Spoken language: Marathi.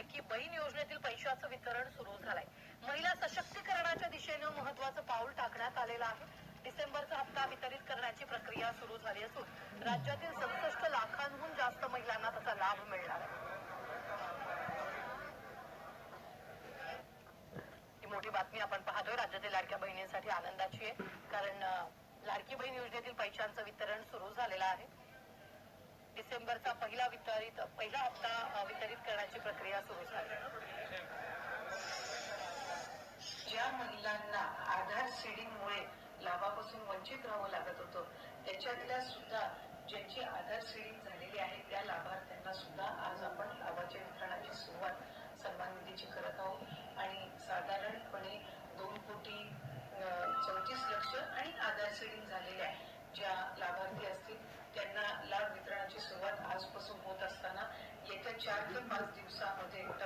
लाडकी बहीण योजनेतील पैशाचं वितरण सुरू झालंय. महिला सशक्तीकरणाच्या दिशेनं महत्वाचं पाऊल टाकण्यात आलेलं आहे. डिसेंबरचा हप्ता वितरित करण्याची प्रक्रिया सुरू झाली असून राज्यातील सदुसष्ट लाखांहून जास्त महिलांना त्याचा लाभ मिळणार आहे. ही मोठी बातमी आपण पाहतोय. राज्यातील लाडक्या बहिणींसाठी आनंदाची आहे. कारण लाडकी बहीण योजनेतील पैशांचं वितरण डिसेंबरचा पहिला वितरित पहिला हप्ता वितरित करण्याची प्रक्रिया सुरू झाली. ज्या महिलांना आधार सीडिंगमुळे लाभापासून वंचित राहावं लागत होतं त्याच्यातल्या सुद्धा ज्यांची आधार सीडिंग झालेली आहे त्या लाभार्थ्यांना सुद्धा आज आपण लाभाच्या वितरणाची सुरुवात सन्मान निधीची करत आहोत. आणि साधारणपणे दोन कोटी चौतीस लक्ष आणि आधार सीडिंग झालेले आहे the first inshallah day.